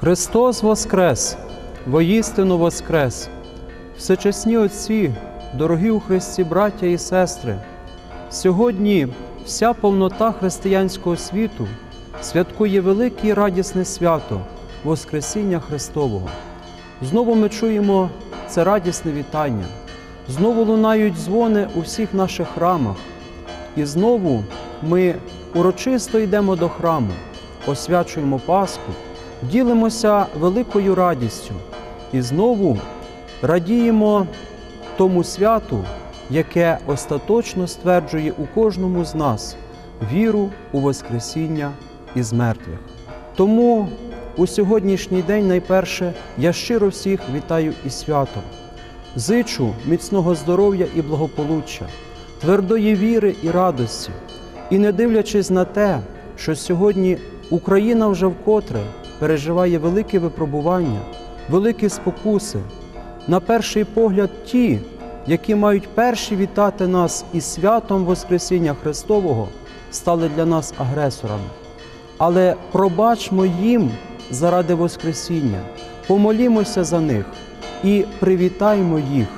Христос Воскрес! Воістину Воскрес! Всечесні Отці, дорогі у Христі браття і сестри, сьогодні вся повнота християнського світу святкує велике і радісне свято Воскресіння Христового. Знову ми чуємо це радісне вітання, знову лунають дзвони у всіх наших храмах, і знову ми урочисто йдемо до храму, освячуємо Пасху, ділимося великою радістю і знову радіємо тому святу, яке остаточно стверджує у кожному з нас віру у Воскресіння із мертвих. Тому у сьогоднішній день найперше я щиро всіх вітаю із святом. Зичу міцного здоров'я і благополуччя, твердої віри і радості. І не дивлячись на те, що сьогодні Україна вже вкотре переживає великі випробування, великі спокуси, на перший погляд ті, які мають перші вітати нас із святом Воскресіння Христового, стали для нас агресорами. Але пробачмо їм заради Воскресіння, помолімося за них і привітаймо їх.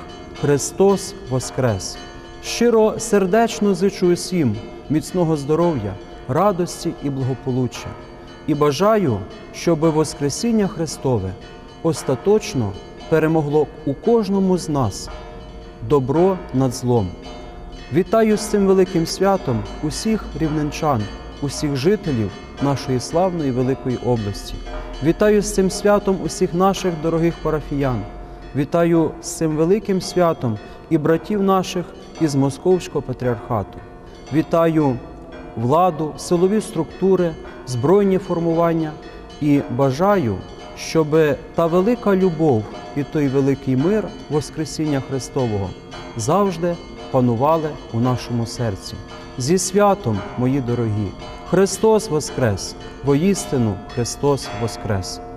Христос Воскрес! Щиро сердечно зичу усім міцного здоров'я, радості і благополуччя. І бажаю, щоб Воскресіння Христове остаточно перемогло у кожному з нас добро над злом. Вітаю з цим великим святом усіх рівненчан, усіх жителів нашої славної великої області. Вітаю з цим святом усіх наших дорогих парафіян. Вітаю з цим великим святом і братів наших із Московського патріархату. Вітаю владу, силові структури, збройні формування і бажаю, щоб та велика любов і той великий мир Воскресіння Христового завжди панували у нашому серці. Зі святом, мої дорогі! Христос Воскрес! Воістину Христос Воскрес!